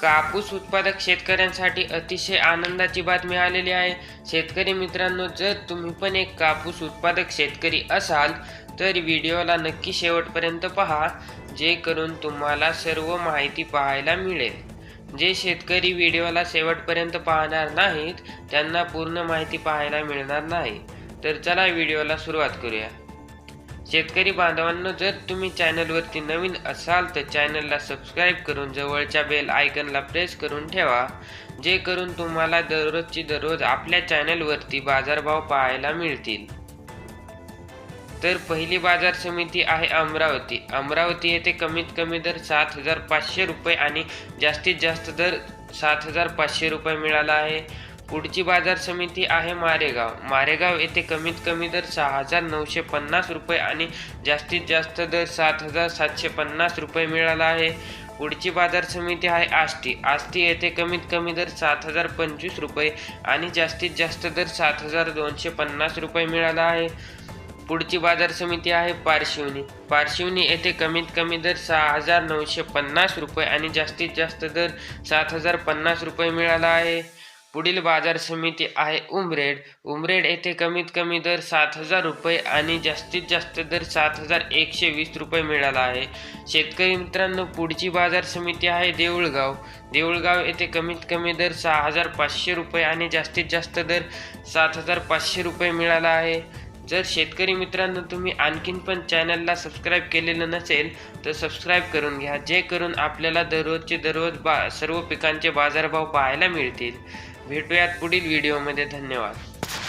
कापूस उत्पादक शेतकऱ्यांसाठी अतिशय आनंदाची बातमी आलेली आहे. शेतकरी मित्रांनो जर तुम्ही पण एक कापूस उत्पादक शेतकरी असाल तर व्हिडिओला नक्की शेवटपर्यंत पहा जे करून तुम्हाला सर्व माहिती पाहायला मिळेल. जे शेतकरी व्हिडिओला शेवटपर्यंत पाहणार नाहीत त्यांना पूर्ण माहिती पाहायला मिळणार नाही. तर चला व्हिडिओला सुरुवात करूया. शेतकरी बांधवांनो जर तुम्ही चॅनलवरती नवीन असाल तर चॅनलला सबस्क्राईब करून जवळच्या बेल आयकनला प्रेस करून ठेवा जे करून तुम्हाला दररोजची दररोज आपल्या चॅनलवरती बाजारभाव पाहायला मिळतील. तर पहिली बाजार समिती आहे अमरावती. अमरावती येथे कमीत कमी दर सात हजार पाचशे रुपये आणि जास्तीत जास्त दर सात हजार पाचशे रुपये मिळाला आहे. पुढची बाजार समिती आहे मारेगाव. मारेगाव येथे कमीत कमी दर सहा हजार नऊशे पन्नास रुपये आणि जास्तीत जास्त दर सात हजार सातशे पन्नास रुपये मिळाला आहे. पुढची बाजार समिती आहे आष्टी. आष्टी येथे कमीत कमी दर सात हजार पंचवीस रुपये आणि जास्तीत जास्त दर सात हजार दोनशे पन्नास रुपये मिळाला आहे. पुढची बाजार समिती आहे पारशिवनी. पारशिवनी येथे कमीत कमी दर सहा हजार नऊशे पन्नास रुपये आणि जास्तीत जास्त दर सात हजार पन्नास रुपये मिळाला आहे. पुढील बाजार समिती आहे उमरेड. उमरेड येथे कमीत कमी दर सात हजार रुपये आणि जास्तीत जास्त दर सात हजार एकशे वीस रुपये मिळाला आहे. शेतकरी मित्रांनो पुढची बाजार समिती आहे देऊळगाव. देऊळगाव येथे कमीत कमी दर सहा हजार पाचशे रुपये आणि जास्तीत जास्त दर सात हजार पाचशे रुपये मिळाला आहे. जर शेतकरी मित्रांनो तुम्ही आणखीन पण चॅनलला सबस्क्राईब केलेलं नसेल तर सबस्क्राईब करून घ्या जे करून आपल्याला दररोजचे दररोज बा सर्व पिकांचे बाजारभाव पाहायला मिळतील. भेटूयात पुढील व्हिडिओमध्ये धन्यवाद.